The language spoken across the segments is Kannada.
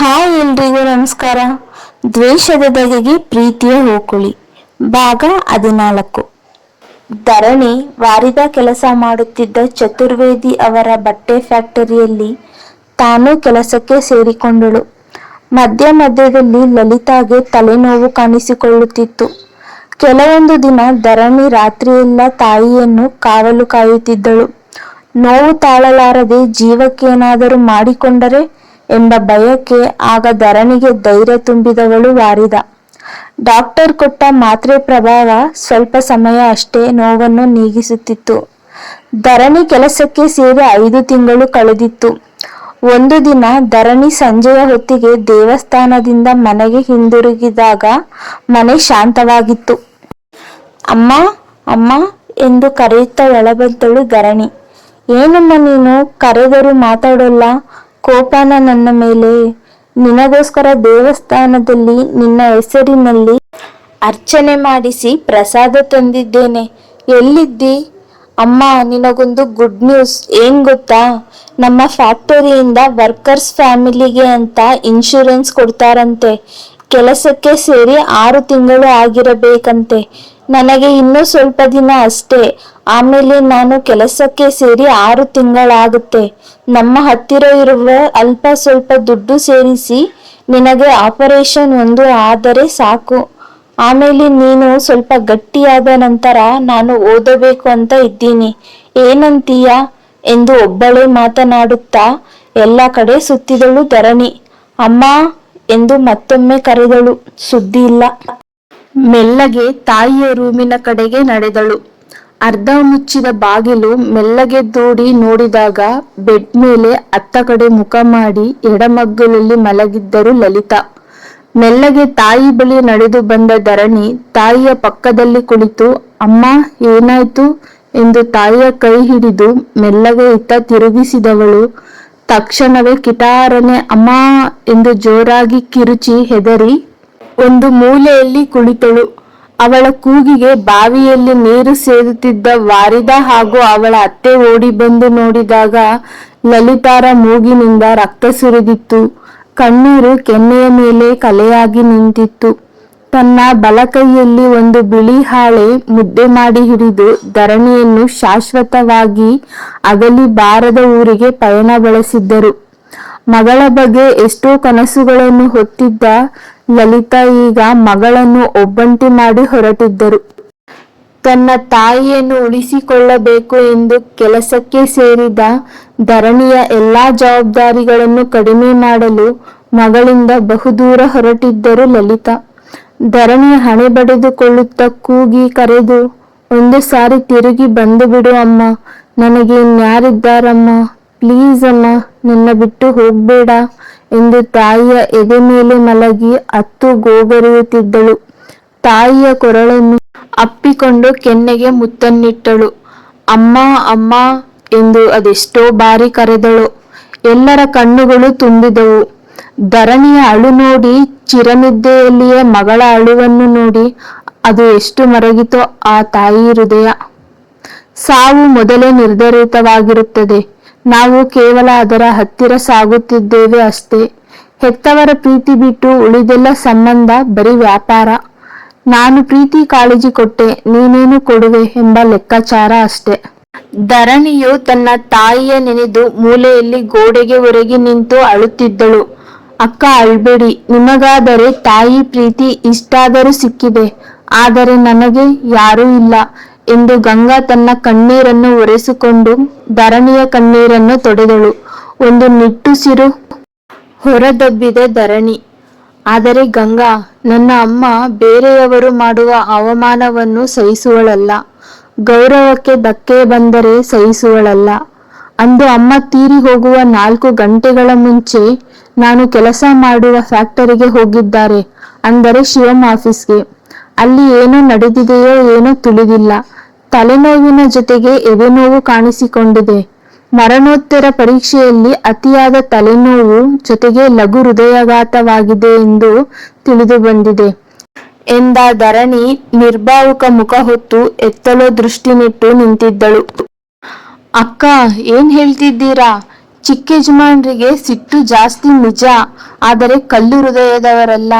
ಹಾಯ್ ಎಲ್ರಿಗೂ ನಮಸ್ಕಾರ. ದ್ವೇಷದ ಬಗೆಗೆ ಪ್ರೀತಿಯ ಹೋಕುಳಿ. ಭಾಗ ಹದಿನಾಲ್ಕು. ಧರಣಿ ವಾರಿದ ಕೆಲಸ ಮಾಡುತ್ತಿದ್ದ ಚತುರ್ವೇದಿ ಅವರ ಬಟ್ಟೆ ಫ್ಯಾಕ್ಟರಿಯಲ್ಲಿ ತಾನೂ ಕೆಲಸಕ್ಕೆ ಸೇರಿಕೊಂಡಳು. ಮಧ್ಯ ಮಧ್ಯದಲ್ಲಿ ಲಲಿತಾಗೆ ತಲೆನೋವು ಕಾಣಿಸಿಕೊಳ್ಳುತ್ತಿತ್ತು. ಕೆಲವೊಂದು ದಿನ ಧರಣಿ ರಾತ್ರಿಯೆಲ್ಲ ತಾಯಿಯನ್ನು ಕಾವಲು ಕಾಯುತ್ತಿದ್ದಳು. ನೋವು ತಾಳಲಾರದೆ ಜೀವಕ್ಕೇನಾದರೂ ಮಾಡಿಕೊಂಡರೆ ಎಂಬ ಭಯಕ್ಕೆ ಆಗ ಧರಣಿಗೆ ಧೈರ್ಯ ತುಂಬಿದವಳು ವಾರಿದ. ಡಾಕ್ಟರ್ ಕೊಟ್ಟ ಮಾತ್ರೆ ಪ್ರಭಾವ ಸ್ವಲ್ಪ ಸಮಯ ಅಷ್ಟೇ ನೋವನ್ನು ನೀಗಿಸುತ್ತಿತ್ತು. ಧರಣಿ ಕೆಲಸಕ್ಕೆ ಸೇರಿ ಐದು ತಿಂಗಳು ಕಳೆದಿತ್ತು. ಒಂದು ದಿನ ಧರಣಿ ಸಂಜೆಯ ಹೊತ್ತಿಗೆ ದೇವಸ್ಥಾನದಿಂದ ಮನೆಗೆ ಹಿಂದಿರುಗಿದಾಗ ಮನೆ ಶಾಂತವಾಗಿತ್ತು. ಅಮ್ಮ ಅಮ್ಮ ಎಂದು ಕರೆಯುತ್ತಾ ಒಳಬಂದಳು ಧರಣಿ. ಏನಮ್ಮ ನೀನು? ಕರೆದರೂ ಮಾತಾಡೋಲ್ಲ? ಕೋಪನ ನನ್ನ ಮೇಲೆ. ನಿನಗೋಸ್ಕರ ದೇವಸ್ಥಾನದಲ್ಲಿ ನಿನ್ನ ಹೆಸರಿನಲ್ಲಿ ಅರ್ಚನೆ ಮಾಡಿಸಿ ಪ್ರಸಾದ ತಂದಿದ್ದೇನೆ. ಎಲ್ಲಿದ್ದಿ? ಅಮ್ಮ, ನಿನಗೊಂದು ಗುಡ್ ನ್ಯೂಸ್ ಏನ್ ಗೊತ್ತಾ? ನಮ್ಮ ಫ್ಯಾಕ್ಟರಿಯಿಂದ ವರ್ಕರ್ಸ್ ಫ್ಯಾಮಿಲಿಗೆ ಅಂತ ಇನ್ಶೂರೆನ್ಸ್ ಕೊಡ್ತಾರಂತೆ. ಕೆಲಸಕ್ಕೆ ಸೇರಿ ಆರು ತಿಂಗಳು ಆಗಿರಬೇಕಂತೆ. ನನಗೆ ಇನ್ನೂ ಸ್ವಲ್ಪ ದಿನ ಅಷ್ಟೇ. ಆಮೇಲೆ ನಾನು ಕೆಲಸಕ್ಕೆ ಸೇರಿ ಆರು ತಿಂಗಳಾಗುತ್ತೆ. ನಮ್ಮ ಹತ್ತಿರ ಇರುವ ಅಲ್ಪ ಸ್ವಲ್ಪ ದುಡ್ಡು ಸೇರಿಸಿ ನಿನಗೆ ಆಪರೇಷನ್ ಒಂದು ಆದರೆ ಸಾಕು. ಆಮೇಲೆ ನೀನು ಸ್ವಲ್ಪ ಗಟ್ಟಿಯಾದ ನಂತರ ನಾನು ಓದಬೇಕು ಅಂತ ಇದ್ದೀನಿ. ಏನಂತೀಯ? ಎಂದು ಒಬ್ಬಳೇ ಮಾತನಾಡುತ್ತಾ, ಎಲ್ಲ ಕಡೆ ಸುತ್ತಿದಳು ಧರಣಿ. ಅಮ್ಮ ಎಂದು ಮತ್ತೊಮ್ಮೆ ಕರೆದಳು. ಸುದ್ದಿ ಇಲ್ಲ. ಮೆಲ್ಲಗೆ ತಾಯಿಯ ರೂಮಿನ ಕಡೆಗೆ ನಡೆದಳು. ಅರ್ಧ ಮುಚ್ಚಿದ ಬಾಗಿಲು ಮೆಲ್ಲಗೆ ದೂಡಿ ನೋಡಿದಾಗ ಬೆಡ್ ಮೇಲೆ ಅತ್ತ ಕಡೆ ಮುಖ ಮಾಡಿ ಎಡಮಗ್ಗಲಲ್ಲಿ ಮಲಗಿದ್ದರು ಲಲಿತಾ. ಮೆಲ್ಲಗೆ ತಾಯಿ ಬಳಿ ನಡೆದು ಬಂದ ಧರಣಿ ತಾಯಿಯ ಪಕ್ಕದಲ್ಲಿ ಕುಳಿತು, ಅಮ್ಮ, ಏನಾಯ್ತು? ಎಂದು ತಾಯಿಯ ಕೈ ಹಿಡಿದು ಮೆಲ್ಲಗೆ ಇತ್ತ ತಿರುಗಿಸಿದವಳು. ತಕ್ಷಣವೇ ಕಿಟಾರನೆ ಅಮ್ಮ ಎಂದು ಜೋರಾಗಿ ಕಿರುಚಿ ಹೆದರಿ ಒಂದು ಮೂಲೆಯಲ್ಲಿ ಕುಳಿತಳು. ಅವಳ ಕೂಗಿಗೆ ಬಾವಿಯಲ್ಲಿ ನೀರು ಸೇದುತ್ತಿದ್ದ ವಾರಿದ ಹಾಗೂ ಅವಳ ಅತ್ತೆ ಓಡಿ ಬಂದು ನೋಡಿದಾಗ ಲಲಿತಾರ ಮೂಗಿನಿಂದ ರಕ್ತ ಸುರಿದಿತ್ತು. ಕಣ್ಣೀರು ಕೆನ್ನೆಯ ಮೇಲೆ ಕಲೆಯಾಗಿ ನಿಂತಿತ್ತು. ತನ್ನ ಬಲಕೈಯಲ್ಲಿ ಒಂದು ಬಿಳಿ ಹಾಳೆ ಮುದ್ದೆ ಮಾಡಿ ಹಿಡಿದು ಧರಣಿಯನ್ನು ಶಾಶ್ವತವಾಗಿ ಅಗಲಿ ಬಾರದ ಊರಿಗೆ ಪಯಣ ಬಳಸಿದ್ದರು. ಮಗಳ ಬಗ್ಗೆ ಎಷ್ಟೋ ಕನಸುಗಳನ್ನು ಹೊತ್ತಿದ್ದ ಲಲಿತಾ ಈಗ ಮಗಳನ್ನು ಒಬ್ಬಂಟಿ ಮಾಡಿ ಹೊರಟಿದ್ದರು. ತನ್ನ ತಾಯಿಯನ್ನು ಉಳಿಸಿಕೊಳ್ಳಬೇಕು ಎಂದು ಕೆಲಸಕ್ಕೆ ಸೇರಿದ ಧರಣಿಯ ಎಲ್ಲಾ ಜವಾಬ್ದಾರಿಗಳನ್ನು ಕಡಿಮೆ ಮಾಡಲು ಮಗಳಿಂದ ಬಹುದೂರ ಹೊರಟಿದ್ದರು ಲಲಿತಾ. ಧರಣಿಯ ಹಣೆ ಬಡಿದುಕೊಳ್ಳುತ್ತ ಕೂಗಿ ಕರೆದು, ಒಂದು ಸಾರಿ ತಿರುಗಿ ಬಂದು ಬಿಡು ಅಮ್ಮ, ನನಗೆ ಇನ್ಯಾರಿದ್ದಾರಮ್ಮ? ಪ್ಲೀಸ್ ಅಮ್ಮ, ನನ್ನ ಬಿಟ್ಟು ಹೋಗ್ಬೇಡ ಎಂದು ತಾಯಿಯ ಎದೆ ಮೇಲೆ ಮಲಗಿ ಅತ್ತು ಗೋಗರಿಯುತ್ತಿದ್ದಳು ತಾಯಿಯ ಕೊರಳನ್ನು ಅಪ್ಪಿಕೊಂಡು ಕೆನ್ನೆಗೆ ಮುತ್ತನ್ನಿಟ್ಟಳು. ಅಮ್ಮ ಅಮ್ಮ ಎಂದು ಅದೆಷ್ಟೋ ಬಾರಿ ಕರೆದಳು. ಎಲ್ಲರ ಕಣ್ಣುಗಳು ತುಂಬಿದವು. ಧರಣಿಯ ಅಳು ನೋಡಿ ಚಿರನಿದ್ದೆಯಲ್ಲಿಯೇ ಮಗಳ ಅಳುವನ್ನು ನೋಡಿ, ಅದು ಎಷ್ಟು ಮರಗಿತೋ ಆ ತಾಯಿ ಹೃದಯ. ಸಾವು ಮೊದಲೇ ನಿರ್ಧರಿತವಾಗಿರುತ್ತದೆ. ನಾವು ಕೇವಲ ಅದರ ಹತ್ತಿರ ಸಾಗುತ್ತಿದ್ದೇವೆ ಅಷ್ಟೇ. ಹೆತ್ತವರ ಪ್ರೀತಿ ಬಿಟ್ಟು ಉಳಿದೆಲ್ಲ ಸಂಬಂಧ ಬರೀ ವ್ಯಾಪಾರ. ನಾನು ಪ್ರೀತಿ ಕಾಳಜಿ ಕೊಟ್ಟೆ, ನೀನೇನು ಕೊಡುವೆ ಎಂಬ ಲೆಕ್ಕಾಚಾರ ಅಷ್ಟೆ. ಧರಣಿಯು ತನ್ನ ತಾಯಿಯ ನೆನೆದು ಮೂಲೆಯಲ್ಲಿ ಗೋಡೆಗೆ ಒರಗಿ ನಿಂತು ಅಳುತ್ತಿದ್ದಳು. ಅಕ್ಕ ಅಳ್ಬೇಡಿ, ನಿಮಗಾದರೆ ತಾಯಿ ಪ್ರೀತಿ ಇಷ್ಟಾದರೂ ಸಿಕ್ಕಿದೆ, ಆದರೆ ನನಗೆ ಯಾರೂ ಇಲ್ಲ ಎಂದು ಗಂಗಾ ತನ್ನ ಕಣ್ಣೀರನ್ನು ಒರೆಸಿಕೊಂಡು ಧರಣಿಯ ಕಣ್ಣೀರನ್ನು ತೊಡೆದಳು. ಒಂದು ನಿಟ್ಟುಸಿರು ಹೊರದಬ್ಬಿದೆ ಧರಣಿ. ಆದರೆ ಗಂಗಾ, ನನ್ನ ಅಮ್ಮ ಬೇರೆಯವರು ಮಾಡುವ ಅವಮಾನವನ್ನು ಸಹಿಸುವಳಲ್ಲ. ಗೌರವಕ್ಕೆ ಧಕ್ಕೆ ಬಂದರೆ ಸಹಿಸುವಳಲ್ಲ. ಅಂದು ಅಮ್ಮ ತೀರಿ ಹೋಗುವ ನಾಲ್ಕು ಗಂಟೆಗಳ ಮುಂಚೆ ನಾನು ಕೆಲಸ ಮಾಡುವ ಫ್ಯಾಕ್ಟರಿಗೆ ಹೋಗಿದ್ದಾರೆ, ಅಂದರೆ ಶಿವಮ್ ಆಫೀಸ್ಗೆ. ಅಲ್ಲಿ ಏನು ನಡೆದಿದೆಯೋ ಏನೋ ತಿಳಿದಿಲ್ಲ. ತಲೆನೋವಿನ ಜೊತೆಗೆ ಎದೆನೋವು ಕಾಣಿಸಿಕೊಂಡಿದೆ. ಮರಣೋತ್ತರ ಪರೀಕ್ಷೆಯಲ್ಲಿ ಅತಿಯಾದ ತಲೆನೋವು ಜೊತೆಗೆ ಲಘು ಹೃದಯಾಘಾತವಾಗಿದೆ ಎಂದು ತಿಳಿದು ಬಂದಿದೆ. ಎಂದ ಧರಣಿ ನಿರ್ಭಾವುಕ ಮುಖ ಹೊತ್ತು ಎತ್ತಲೋ ದೃಷ್ಟಿ ನಿಟ್ಟು ನಿಂತಿದ್ದಳು. ಅಕ್ಕ, ಏನ್ ಹೇಳ್ತಿದ್ದೀರಾ? ಚಿಕ್ಕ ಯಜಮಾನ್ರಿಗೆ ಸಿಟ್ಟು ಜಾಸ್ತಿ ನಿಜ, ಆದರೆ ಕಲ್ಲು ಹೃದಯದವರಲ್ಲ,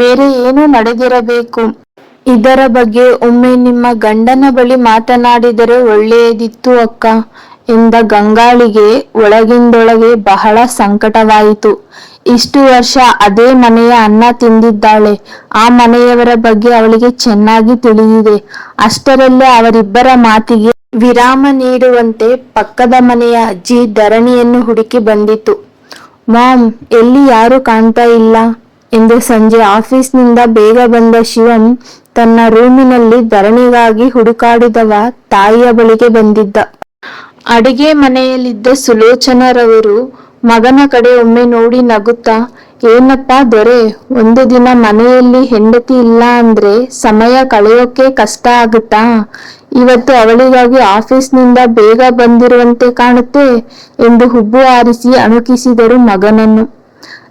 ಬೇರೆ ಏನೋ ನಡೆದಿರಬೇಕು. ಇದರ ಬಗ್ಗೆ ಒಮ್ಮೆ ನಿಮ್ಮ ಗಂಡನ ಬಳಿ ಮಾತನಾಡಿದರೆ ಒಳ್ಳೆಯದಿತ್ತು ಅಕ್ಕ, ಎಂದ ಗಂಗಾಳಿಗೆ ಒಳಗಿಂದೊಳಗೆ ಬಹಳ ಸಂಕಟವಾಯಿತು. ಇಷ್ಟು ವರ್ಷ ಅದೇ ಮನೆಯ ಅನ್ನ ತಿಂದಿದ್ದಾಳೆ, ಆ ಮನೆಯವರ ಬಗ್ಗೆ ಅವಳಿಗೆ ಚೆನ್ನಾಗಿ ತಿಳಿದಿದೆ. ಅಷ್ಟರಲ್ಲೇ ಅವರಿಬ್ಬರ ಮಾತಿಗೆ ವಿರಾಮ ನೀಡುವಂತೆ ಪಕ್ಕದ ಮನೆಯ ಅಜ್ಜಿ ಧರಣಿಯನ್ನು ಹುಡುಕಿ ಬಂದಿತು. ಮಾಮ್, ಎಲ್ಲಿ ಯಾರು ಕಾಣ್ತಾ ಇಲ್ಲ ಎಂದು ಸಂಜೆ ಆಫೀಸ್ನಿಂದ ಬೇಗ ಬಂದ ಶಿವಂ ತನ್ನ ರೂಮಿನಲ್ಲಿ ಧರಣಿಗಾಗಿ ಹುಡುಕಾಡಿದವ ತಾಯಿಯ ಬಳಿಗೆ ಬಂದಿದ್ದ. ಅಡಿಗೆ ಮನೆಯಲ್ಲಿದ್ದ ಸುಲೋಚನರವರು ಮಗನ ಕಡೆ ಒಮ್ಮೆ ನೋಡಿ ನಗುತ್ತಾ ಏನಪ್ಪ ದೊರೆ? ಒಂದು ದಿನ ಮನೆಯಲ್ಲಿ ಹೆಂಡತಿ ಇಲ್ಲ ಅಂದ್ರೆ ಸಮಯ ಕಳೆಯೋಕೆ ಕಷ್ಟ ಆಗುತ್ತಾ? ಇವತ್ತು ಅವಳಿಗಾಗಿ ಆಫೀಸ್ನಿಂದ ಬೇಗ ಬಂದಿರುವಂತೆ ಕಾಣುತ್ತೆ ಎಂದು ಹುಬ್ಬು ಆರಿಸಿ ಅಣುಕಿಸಿದರು ಮಗನನ್ನು.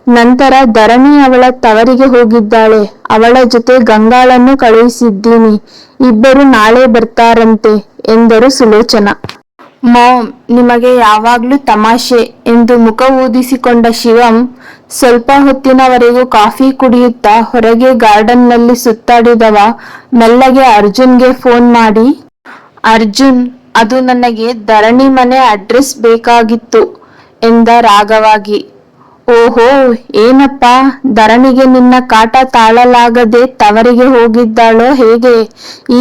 ನಂತರ ಧರಣಿ ಅವಳ ತವರಿಗೆ ಹೋಗಿದ್ದಾಳೆ. ಅವಳ ಜೊತೆ ಗಂಗಾಳನ್ನು ಕಳುಹಿಸಿದ್ದೀನಿ. ಇಬ್ಬರು ನಾಳೆ ಬರ್ತಾರಂತೆ ಎಂದರು ಸುಲೋಚನಾ. ಮಾಮ್, ನಿಮಗೆ ಯಾವಾಗ್ಲೂ ತಮಾಷೆ ಎಂದು ಮುಖ ಊದಿಸಿಕೊಂಡ ಶಿವಂ ಸ್ವಲ್ಪ ಹೊತ್ತಿನವರೆಗೂ ಕಾಫಿ ಕುಡಿಯುತ್ತಾ ಹೊರಗೆ ಗಾರ್ಡನ್ನಲ್ಲಿ ಸುತ್ತಾಡಿದವ ಮೆಲ್ಲಗೆ ಅರ್ಜುನ್ಗೆ ಫೋನ್ ಮಾಡಿ, ಅರ್ಜುನ್, ಅದು ನನಗೆ ಧರಣಿ ಮನೆ ಅಡ್ರೆಸ್ ಬೇಕಾಗಿತ್ತು ಎಂದ ರಾಗವಾಗಿ ಓಹೋ, ಏನಪ್ಪ, ಧರಣಿಗೆ ನಿನ್ನ ಕಾಟ ತಾಳಲಾಗದೆ ತವರಿಗೆ ಹೋಗಿದ್ದಾಳೋ ಹೇಗೆ?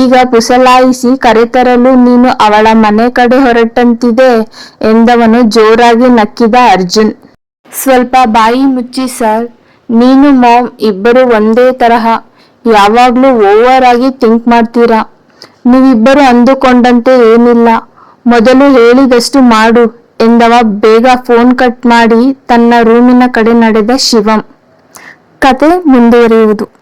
ಈಗ ಪುಸಲಾಯಿಸಿ ಕರೆತರಲು ನೀನು ಅವಳ ಮನೆ ಕಡೆ ಹೊರಟಂತಿದೆ ಎಂದವನು ಜೋರಾಗಿ ನಕ್ಕಿದ ಅರ್ಜುನ್. ಸ್ವಲ್ಪ ಬಾಯಿ ಮುಚ್ಚಿ, ಸರ್. ನೀನು, ಮಾಮ್, ಇಬ್ಬರು ಒಂದೇ ತರಹ. ಯಾವಾಗ್ಲೂ ಓವರ್ ಆಗಿ ಥಿಂಕ್ ಮಾಡ್ತೀರಾ? ನೀವಿಬ್ಬರು ಅಂದುಕೊಂಡಂತೆ ಏನಿಲ್ಲ. ಮೊದಲು ಹೇಳಿದಷ್ಟು ಮಾಡು ಎಂದವ ಬೇಗ ಫೋನ್ ಕಟ್ ಮಾಡಿ ತನ್ನ ರೂಮಿನ ಕಡೆ ನಡೆದ ಶಿವಂ. ಕತೆ ಮುಂದುವರಿಯುವುದು.